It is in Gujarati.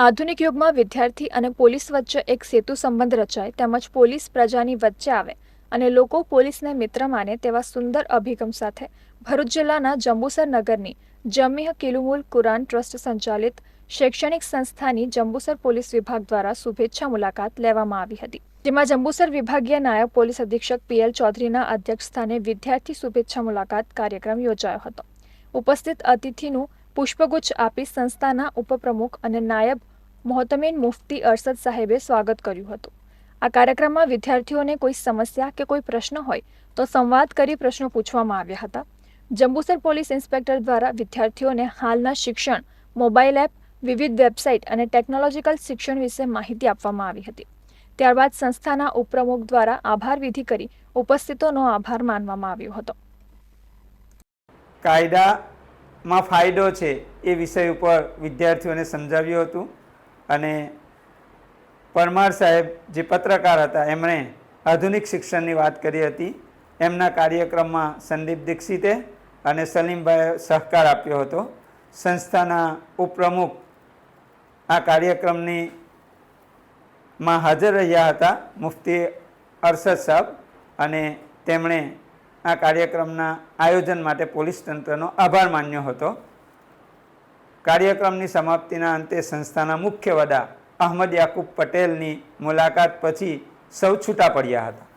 આધુનિક યુગમાં વિદ્યાર્થી અને પોલીસ વચ્ચે એક સેતુ સંબંધ રચાય, તેમજ પોલીસ પ્રજાની વચ્ચે આવે અને લોકો પોલીસને મિત્ર માને તેવા સુંદર અભિગમ સાથે. ભરૂચ જિલ્લાના જંબુસર નગરની જમીહ કિલુમુલ કુરાન ટ્રસ્ટ સંચાલિત શૈક્ષણિક સંસ્થાની જંબુસર પોલીસ વિભાગ દ્વારા શુભેચ્છા મુલાકાત લેવામાં આવી હતી. જેમાં જંબુસર વિભાગીય નાયબ પોલીસ અધિક્ષક પીએલ ચૌધરીના અધ્યક્ષસ્થાને વિદ્યાર્થી શુભેચ્છા મુલાકાત કાર્યક્રમ યોજાયો હતો. ઉપસ્થિત અતિથિનું પુષ્પગુચ્છ આપી સંસ્થાના ઉપપ્રમુખ અને નાયબ મોહતમીન મુફ્તી અરશદ સાહેબે સ્વાગત કર્યું હતું. આ કાર્યક્રમમાં વિદ્યાર્થીઓને કોઈ સમસ્યા કે કોઈ પ્રશ્ન હોય તો સંવાદ કરી પ્રશ્નો પૂછવામાં આવ્યા હતા. જંબુસર પોલીસ ઇન્સ્પેક્ટર દ્વારા વિદ્યાર્થીઓને હાલના શિક્ષણ, મોબાઈલ એપ, વિવિધ વેબસાઇટ અને ટેકનોલોજીકલ શિક્ષણ વિશે માહિતી આપવામાં આવી હતી. ત્યારબાદ સંસ્થાના ઉપપ્રમુખ દ્વારા આભાર વિધિ કરી ઉપસ્થિતોનો આભાર માનવામાં આવ્યો હતો. કાયદામાં ફાયદો છે એ વિષય ઉપર વિદ્યાર્થીઓને સમજાવ્યું હતું. અને પરમાર સાહેબ જે પત્રકાર હતા, એમણે આધુનિક શિક્ષણની વાત કરી હતી. એમના કાર્યક્રમમાં સંદીપ દીક્ષિતે અને સલીમભાઈએ સહકાર આપ્યો હતો. સંસ્થાના ઉપપ્રમુખ આ કાર્યક્રમની માં હાજર રહ્યા હતા, મુફ્તી અરશદ સાહેબ. અને તેમણે આ કાર્યક્રમના આયોજન માટે પોલીસ તંત્રનો આભાર માન્યો હતો. કાર્યક્રમની સમાપ્તિના અંતે સંસ્થાના મુખ્ય વડા અહમદ યાકુબ પટેલની મુલાકાત પછી સૌ છૂટા પડ્યા હતા.